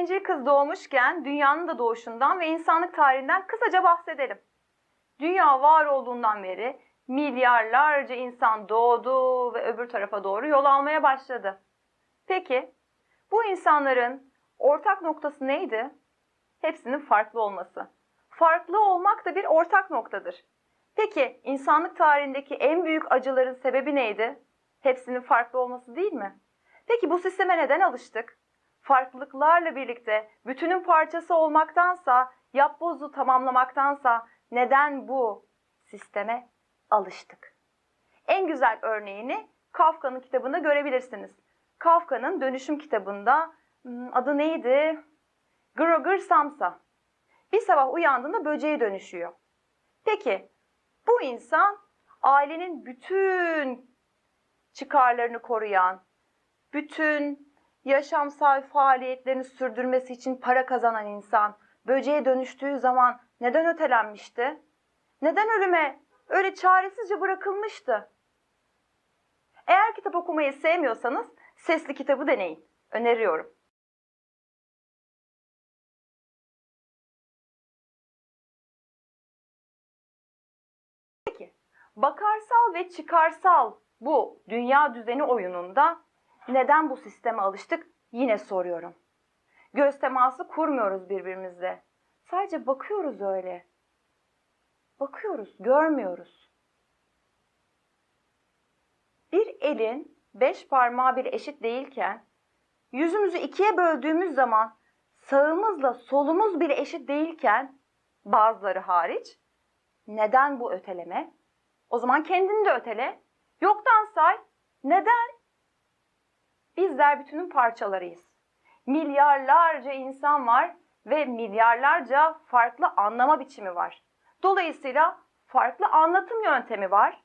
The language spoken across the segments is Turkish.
Bencil kız doğmuşken dünyanın da doğuşundan ve insanlık tarihinden kısaca bahsedelim. Dünya var olduğundan beri milyarlarca insan doğdu ve öbür tarafa doğru yol almaya başladı. Peki bu insanların ortak noktası neydi? Hepsinin farklı olması. Farklı olmak da bir ortak noktadır. Peki insanlık tarihindeki en büyük acıların sebebi neydi? Hepsinin farklı olması değil mi? Peki bu sisteme neden alıştık? Farklılıklarla birlikte bütünün parçası olmaktansa, yapbozu tamamlamaktansa neden bu sisteme alıştık? En güzel örneğini Kafka'nın kitabında görebilirsiniz. Kafka'nın Dönüşüm kitabında hmm, adı neydi? Gregor Samsa. Bir sabah uyandığında böceğe dönüşüyor. Peki bu insan ailenin bütün çıkarlarını koruyan, bütün yaşamsal faaliyetlerini sürdürmesi için para kazanan insan böceğe dönüştüğü zaman neden ötelenmişti? Neden ölüme öyle çaresizce bırakılmıştı? Eğer kitap okumayı sevmiyorsanız sesli kitabı deneyin. Öneriyorum. Peki, bakarsal ve çıkarsal bu dünya düzeni oyununda neden bu sisteme alıştık yine soruyorum. Göz teması kurmuyoruz birbirimizle. Sadece bakıyoruz öyle. Bakıyoruz, görmüyoruz. Bir elin beş parmağı bir eşit değilken, yüzümüzü ikiye böldüğümüz zaman sağımızla solumuz bile eşit değilken, bazıları hariç, neden bu öteleme? O zaman kendini de ötele. Yoktan say. Neden? Bizler bütünün parçalarıyız. Milyarlarca insan var ve milyarlarca farklı anlama biçimi var. Dolayısıyla farklı anlatım yöntemi var.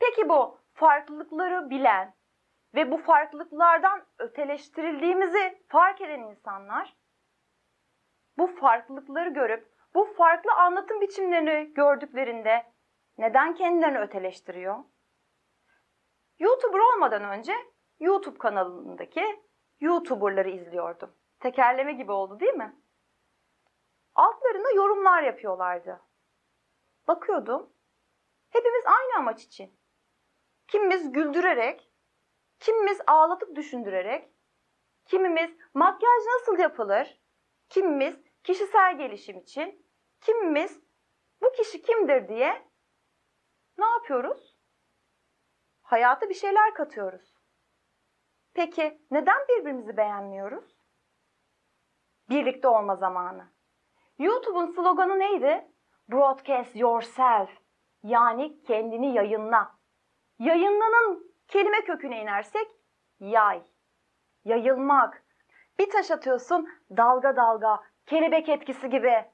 Peki bu farklılıkları bilen ve bu farklılıklardan öteleştirildiğimizi fark eden insanlar bu farklılıkları görüp bu farklı anlatım biçimlerini gördüklerinde neden kendilerini öteleştiriyor? YouTuber olmadan önce YouTube kanalındaki YouTuber'ları izliyordum. Tekerleme gibi oldu değil mi? Altlarına yorumlar yapıyorlardı. Bakıyordum. Hepimiz aynı amaç için. Kimimiz güldürerek, kimimiz ağlatıp düşündürerek, kimimiz makyaj nasıl yapılır, kimimiz kişisel gelişim için, kimimiz bu kişi kimdir diye ne yapıyoruz? Hayata bir şeyler katıyoruz. Peki neden birbirimizi beğenmiyoruz? Birlikte olma zamanı. YouTube'un sloganı neydi? Broadcast yourself. Yani kendini yayınla. Yayınlanın kelime köküne inersek yay. Yayılmak. Bir taş atıyorsun dalga dalga kelebek etkisi gibi.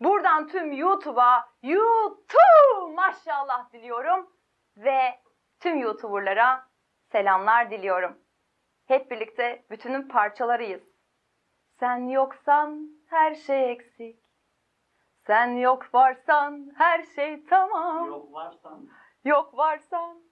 Buradan tüm YouTube'a YouTube maşallah diliyorum ve tüm YouTuber'lara selamlar diliyorum. Hep birlikte bütünün parçalarıyız. Sen yoksan her şey eksik. Sen yok varsan her şey tamam. Yok varsan Yok varsan